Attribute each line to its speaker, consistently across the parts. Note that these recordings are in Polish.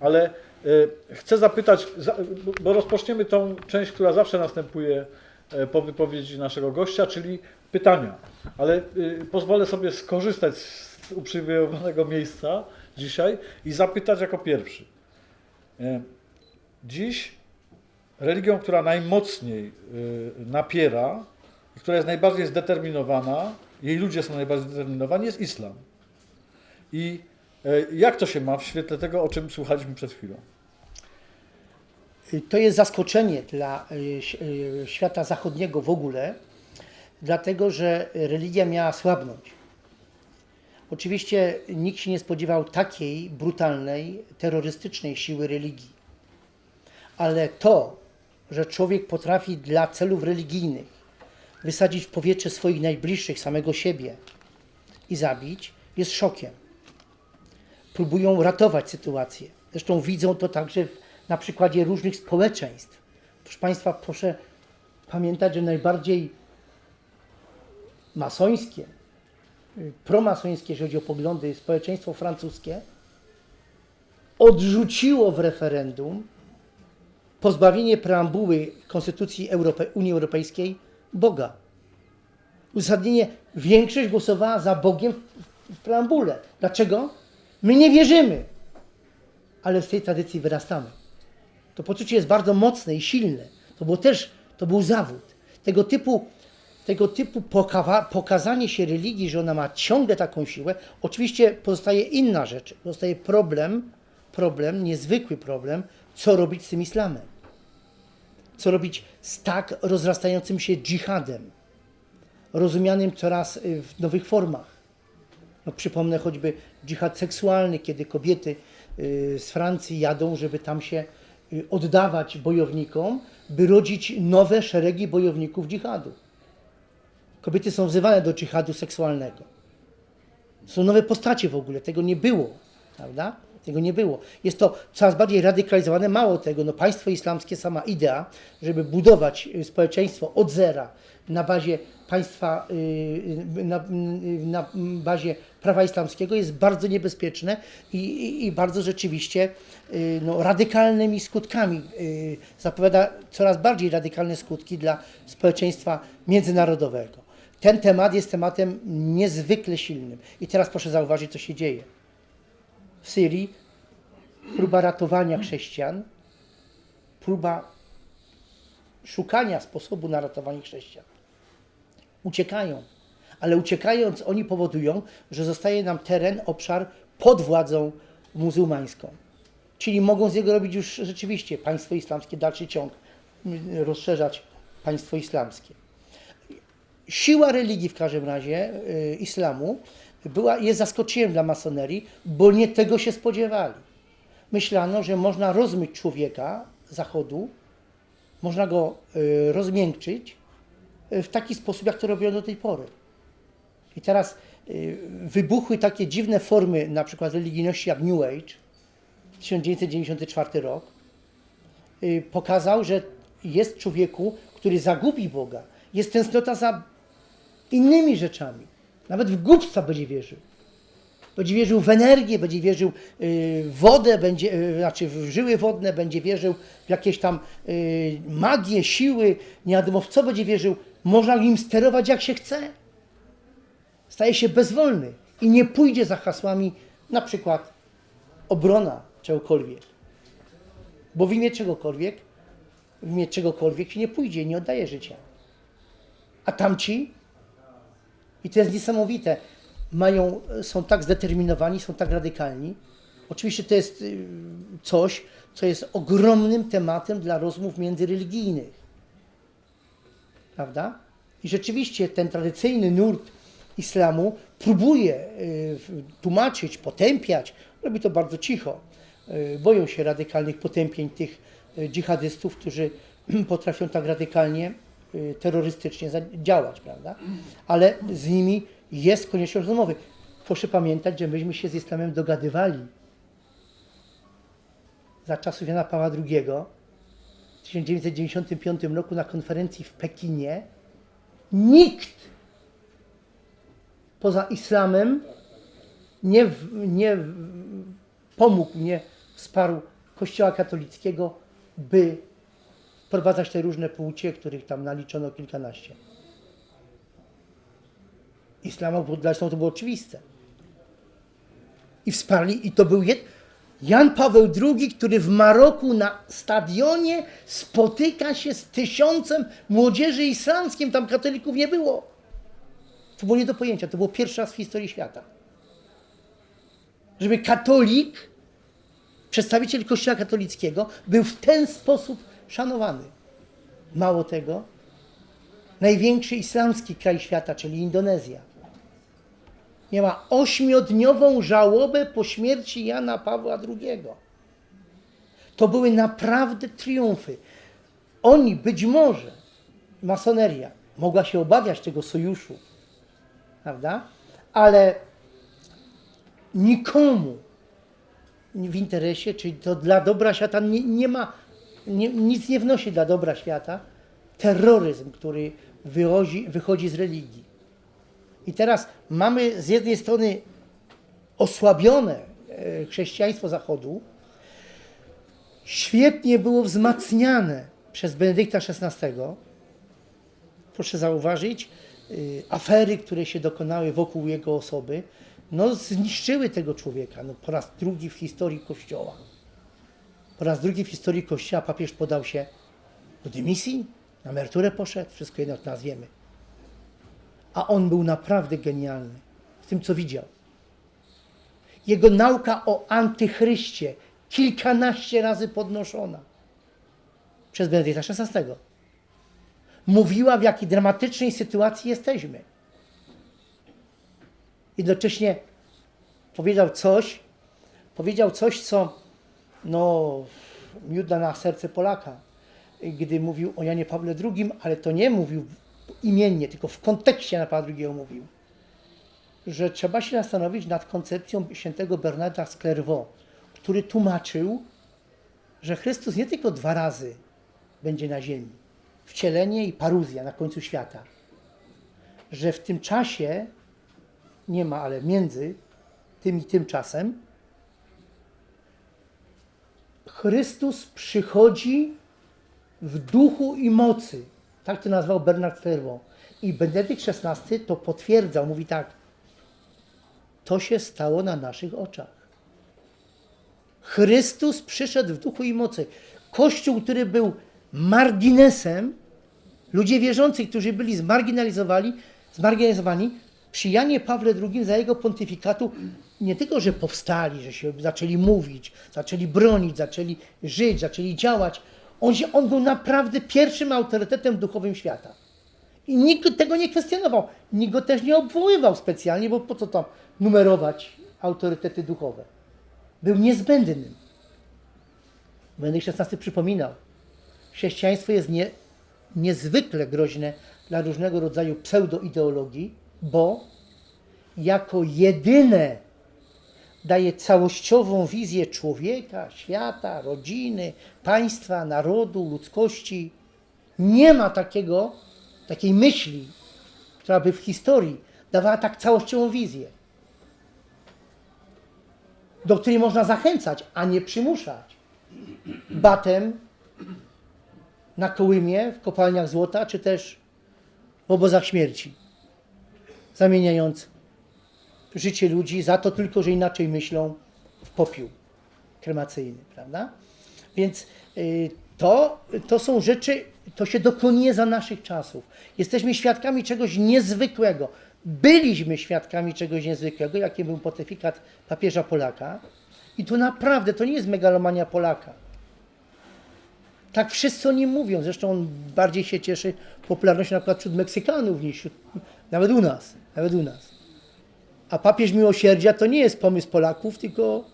Speaker 1: Ale y, chcę zapytać, za- bo- rozpoczniemy tą część, która zawsze następuje e, po wypowiedzi naszego gościa, czyli pytania. Ale y, pozwolę sobie skorzystać z uprzywilejowanego miejsca dzisiaj i zapytać jako pierwszy. E, Dziś religią, która najmocniej napiera, która jest najbardziej zdeterminowana, jej ludzie są najbardziej zdeterminowani, jest islam. I e, jak to się ma w świetle tego, o czym słuchaliśmy przed chwilą?
Speaker 2: To jest zaskoczenie dla ś- y, świata zachodniego w ogóle, dlatego że religia miała słabnąć. Oczywiście nikt się nie spodziewał takiej brutalnej, terrorystycznej siły religii. Ale to, że człowiek potrafi dla celów religijnych wysadzić w powietrze swoich najbliższych, samego siebie i zabić, jest szokiem próbują ratować sytuację. Zresztą widzą to także w- na przykładzie różnych społeczeństw. Proszę Państwa, proszę pamiętać, że najbardziej masońskie, promasońskie, jeżeli chodzi o poglądy, społeczeństwo francuskie odrzuciło w referendum pozbawienie preambuły Konstytucji Europe- Unii Europejskiej Boga. Uzasadnienie, większość głosowała za Bogiem w preambule. Dlaczego? My nie wierzymy, ale z tej tradycji wyrastamy. To poczucie jest bardzo mocne i silne. To było też, to był zawód. Tego typu, tego typu pokazanie się religii, że ona ma ciągle taką siłę, oczywiście pozostaje inna rzecz. Pozostaje problem, problem, niezwykły problem, co robić z tym islamem. Co robić z tak rozrastającym się dżihadem, rozumianym coraz w nowych formach. No, przypomnę choćby dżihad seksualny, kiedy kobiety y, z Francji jadą, żeby tam się y, oddawać bojownikom, by rodzić nowe szeregi bojowników dżihadu. Kobiety są wzywane do dżihadu seksualnego. Są nowe postacie w ogóle, tego nie było, prawda? Tego nie było. Jest to coraz bardziej radykalizowane. Mało tego, no państwo islamskie, sama idea, żeby budować y, społeczeństwo od zera na bazie państwa, y, y, na, na bazie prawa islamskiego jest bardzo niebezpieczne i, i, i bardzo rzeczywiście no, radykalnymi skutkami. Zapowiada coraz bardziej radykalne skutki dla społeczeństwa międzynarodowego. Ten temat jest tematem niezwykle silnym. I teraz proszę zauważyć, co się dzieje w Syrii próba ratowania chrześcijan, próba szukania sposobu na ratowanie chrześcijan. Uciekają, ale uciekając, oni powodują, że zostaje nam teren, obszar pod władzą muzułmańską. Czyli mogą z niego robić już rzeczywiście państwo islamskie, dalszy ciąg, rozszerzać państwo islamskie siła religii w każdym razie y, islamu była, jest zaskoczeniem dla masonerii, bo nie tego się spodziewali. Myślano, że można rozmyć człowieka zachodu, można go y, rozmiękczyć y, w taki sposób, jak to robiono do tej pory. I teraz y, wybuchły takie dziwne formy, na przykład religijności jak New Age, 1994 rok, y, pokazał, że jest człowieku, który zagubi Boga. Jest tęsknota za innymi rzeczami. Nawet w głupstwa będzie wierzył. Będzie wierzył w energię, będzie wierzył y, w wodę, będzie, y, znaczy w żyły wodne, będzie wierzył w jakieś tam y, magię, siły, nie wiadomo w co będzie wierzył. Można nim sterować jak się chce. Staje się bezwolny i nie pójdzie za hasłami na przykład obrona czegokolwiek. Bo w imię czegokolwiek, w imię czegokolwiek się nie pójdzie, nie oddaje życia. A tamci, i to jest niesamowite, mają, są tak zdeterminowani, są tak radykalni. Oczywiście to jest y, coś, co jest ogromnym tematem dla rozmów międzyreligijnych. Prawda? I rzeczywiście ten tradycyjny nurt islamu próbuje y, tłumaczyć, potępiać, robi to bardzo cicho. Y, Boją się radykalnych potępień tych dżihadystów, którzy potrafią tak radykalnie, terrorystycznie za- działać, prawda? Ale z nimi jest konieczność rozmowy. Proszę pamiętać, że myśmy się z islamem dogadywali za czasów Jana Pawła II w 1995 roku na konferencji w Pekinie nikt poza islamem nie, nie pomógł, nie wsparł Kościoła katolickiego, by wprowadzać te różne płcie, których tam naliczono kilkanaście. Islamu to było oczywiste. I wsparli, i to był jed... Jan Paweł II, który w Maroku na stadionie spotyka się z tysiącem młodzieży islamskim, tam katolików nie było. To było nie do pojęcia, to było pierwszy raz w historii świata. Żeby katolik, przedstawiciel Kościoła katolickiego, był w ten sposób szanowany. Mało tego, największy islamski kraj świata, czyli Indonezja, miała ośmiodniową żałobę po śmierci Jana Pawła II. To były naprawdę triumfy. Oni być może, masoneria, mogła się obawiać tego sojuszu, prawda? Ale nikomu w interesie, czyli to dla dobra świata nie, nie ma, nie, nic nie wnosi dla dobra świata, terroryzm, który wychodzi, wychodzi z religii. I teraz mamy z jednej strony osłabione e, chrześcijaństwo Zachodu, świetnie było wzmacniane przez Benedykta XVI. Proszę zauważyć, y, afery, które się dokonały wokół jego osoby, no zniszczyły tego człowieka no, po raz drugi w historii Kościoła. Po raz drugi w historii Kościoła papież podał się do dymisji, na emeryturę poszedł, wszystko jedno nazwiemy. A on był naprawdę genialny w tym, co widział. Jego nauka o antychryście kilkanaście razy podnoszona przez Benedykta XVI. Mówiła, w jakiej dramatycznej sytuacji jesteśmy. Jednocześnie powiedział coś, powiedział coś, co no, miód na serce Polaka, gdy mówił o Janie Pawle II, ale to nie mówił imiennie, tylko w kontekście Jana Pawła II mówił, że trzeba się zastanowić nad koncepcją świętego Bernarda z Clairvaux, który tłumaczył, że Chrystus nie tylko dwa razy będzie na ziemi, wcielenie i paruzja na końcu świata, że w tym czasie nie ma, ale między tym i tym czasem Chrystus przychodzi w duchu i mocy. Tak to nazwał Bernard Clairvaux. I Benedykt XVI to potwierdzał. Mówi tak, to się stało na naszych oczach. Chrystus przyszedł w duchu i mocy. Kościół, który był marginesem, ludzie wierzący, którzy byli zmarginalizowani, zmarginalizowani przy Janie Pawle II za jego pontyfikatu nie tylko, że powstali, że się zaczęli mówić, zaczęli bronić, zaczęli żyć, zaczęli działać. On, się, on był naprawdę pierwszym autorytetem duchowym świata. I nikt tego nie kwestionował. Nikt go też nie obwoływał specjalnie, bo po co tam numerować autorytety duchowe. Był niezbędnym. Benedykt XVI przypominał, chrześcijaństwo jest nie, niezwykle groźne dla różnego rodzaju pseudoideologii, bo jako jedyne daje całościową wizję człowieka, świata, rodziny, państwa, narodu, ludzkości. Nie ma takiego, takiej myśli, która by w historii dawała tak całościową wizję, do której można zachęcać, a nie przymuszać. Batem na Kołymie, w kopalniach złota, czy też w obozach śmierci, zamieniając życie ludzi za to tylko, że inaczej myślą w popiół kremacyjny, prawda? Więc y, to, to są rzeczy, to się dokonuje za naszych czasów. Jesteśmy świadkami czegoś niezwykłego. Byliśmy świadkami czegoś niezwykłego, jakim był pontyfikat papieża Polaka. I tu naprawdę, to nie jest megalomania Polaka. Tak wszyscy o nim mówią. Zresztą on bardziej się cieszy popularnością na przykład wśród Meksykanów niż wśród, nawet u nas. Nawet u nas. A papież miłosierdzia to nie jest pomysł Polaków, tylko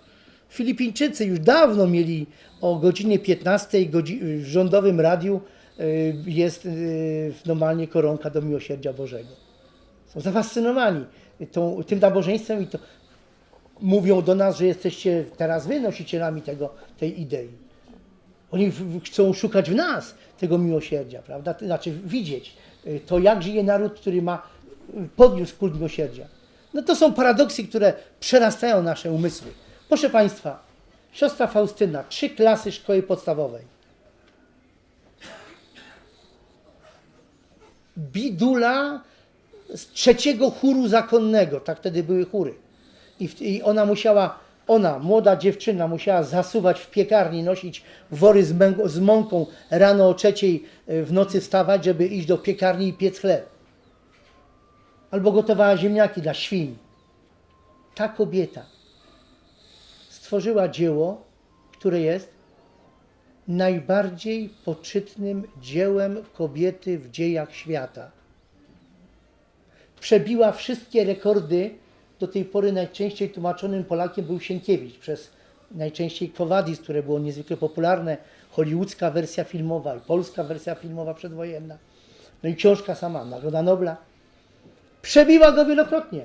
Speaker 2: Filipińczycy już dawno mieli o godzinie 15 godzi- w rządowym radiu y, jest y, normalnie koronka do miłosierdzia Bożego. Są zafascynowani tą, tym nabożeństwem i to mówią do nas, że jesteście teraz wy nosicielami tego, tej idei. Oni chcą szukać w nas tego miłosierdzia, prawda? Znaczy widzieć y, to, jak żyje naród, który ma podniósł kult miłosierdzia. No to są paradoksy, które przerastają nasze umysły. Proszę Państwa, Siostra Faustyna, trzy klasy szkoły podstawowej. Bidula z trzeciego chóru zakonnego, tak wtedy były chóry. I, I ona musiała, ona, młoda dziewczyna, musiała zasuwać w piekarni, nosić wory z, z mąką, rano o trzeciej e, w nocy wstawać, żeby iść do piekarni i piec chleb. Albo gotowała ziemniaki dla świń. Ta kobieta stworzyła dzieło, które jest najbardziej poczytnym dziełem kobiety w dziejach świata. Przebiła wszystkie rekordy. Do tej pory najczęściej tłumaczonym Polakiem był Sienkiewicz przez najczęściej Quo Vadis, które było niezwykle popularne, hollywoodzka wersja filmowa i polska wersja filmowa przedwojenna. No i książka sama, Nagroda Nobla. Przebiła go wielokrotnie.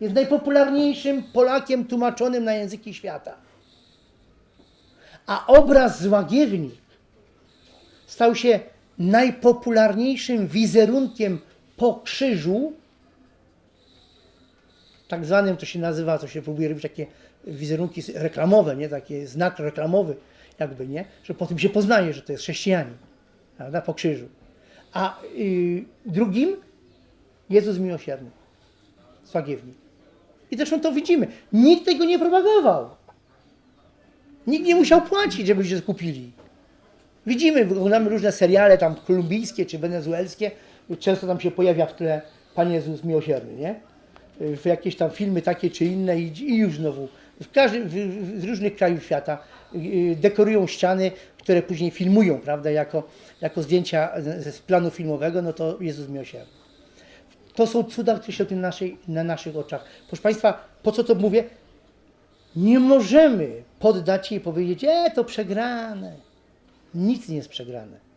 Speaker 2: Jest najpopularniejszym Polakiem tłumaczonym na języki świata. A obraz z Łagiewnik stał się najpopularniejszym wizerunkiem po krzyżu, tak zwanym to się nazywa, to się próbuje robić takie wizerunki reklamowe, nie? Taki znak reklamowy, jakby, nie? Że po tym się poznaje, że to jest chrześcijanin, prawda? Po krzyżu. A y, drugim Jezus Miłosierny, Słagiewnik. I zresztą to widzimy. Nikt tego nie propagował. Nikt nie musiał płacić, żeby się skupili. Widzimy, oglądamy różne seriale tam kolumbijskie czy wenezuelskie. Często tam się pojawia w tle Pan Jezus Miłosierny, nie? W jakieś tam filmy takie czy inne i, i już znowu. W każdym, w, w, z różnych krajów świata y, dekorują ściany, które później filmują, prawda, jako, jako zdjęcia z planu filmowego, no to Jezus Miłosierny. To są cuda, które się na, naszej, na naszych oczach. Proszę Państwa, po co to mówię? Nie możemy poddać się i powiedzieć, e, to przegrane. Nic nie jest przegrane.